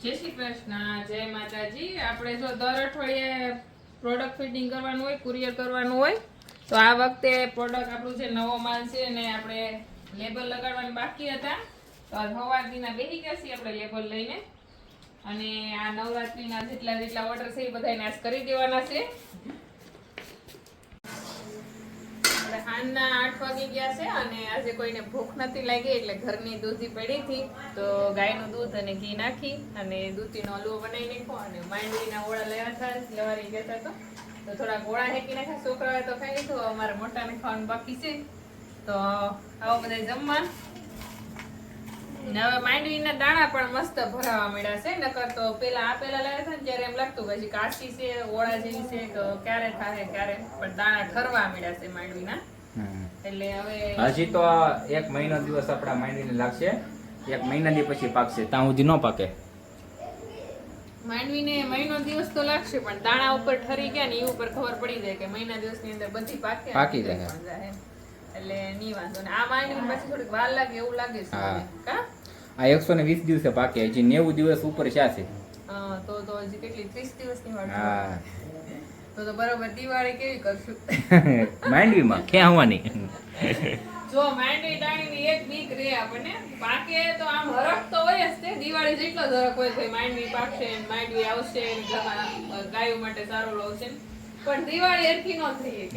જય શ્રી કૃષ્ણ, જય માતાજી. આપણે જો દર અઠવાડિયે પ્રોડક્ટ ફિટિંગ કરવાનું હોય કુરિયર કરવાનું હોય, તો આ વખતે પ્રોડક્ટ આપણું જે નવો માલ છે ને આપણે લેબલ લગાડવાનું બાકી હતા. તો આ સવારથીના બેસી ગયા છીએ આપણે લેબલ લઈને. અને આ નવરાત્રીના જેટલા જેટલા ઓર્ડર છે એ બધાને આજ કરી દેવાના છે આપણે સાંજના આઠ વાગી ગયા છે અને આજે કોઈને ભૂખ નથી લાગી એટલે ઘરની દૂધી પડી હતી. તો ગાયનું દૂધ અને ઘી નાખી અને દૂધીનો હલવો બનાવી નાખ્યો અને માંડવીના ઓળા લેવા હતા લેવાની કહેતા તો. તો થોડા ગોળા હેકી નાખ્યા, છોકરાઓએ તો ખાઈ લીધું અમારે મોટાને ખાવાનું બાકી છે. તો આવો બધા જમવા. હવે માંડવીના દાણા પણ મસ્ત ભરાવા મળ્યા છે, નકર તો પેલા આ પેલા લાવ્યા હતા ને ત્યારે એમ લાગતું પછી કાચી છે, ઓળા જેવી છે, તો ક્યારે થાય ક્યારે. પણ દાણા ઠરવા મળ્યા છે માંડવીના. એટલે હવે હજી તો એક મહિનો દિવસ આપણા માંડીને લાગશે. એક મહિનાથી પછી પાકશે. ત્યાં સુધી ન પાકે. માંડવીને મહિનો દિવસ તો લાગશે પણ દાણા ઉપર ઠરી ગયા ને એ ઉપર ખબર પડી જાય કે મહિના દિવસની અંદર બધી પાકે. પાકી જાય. એટલે ની વાંધો ને. આ માંડવી પછી થોડીક વાર લાગે એવું લાગે છે હા. કા? આ એકસો ને વીસ દિવસે પાકે. હજી નેવું દિવસ ઉપર છે તો તો હજી કેટલી? ત્રીસ દિવસની ની વાત હા. તો તો બરોબર દિવાળી કેવી કરશું? માંડવીમાં ખેવાની જો માંડવી દાણીની એક બીક રે આપણને. પાકે તો આમ હરખ તો હોય જ તે. દિવાળી જેટલો જ હરખ હોય છે માંડવી પાકશે માંડવી આવશે ગાયો માટે સારો લાવશે. છે પણ દિવાળી એરખી ન થઈ.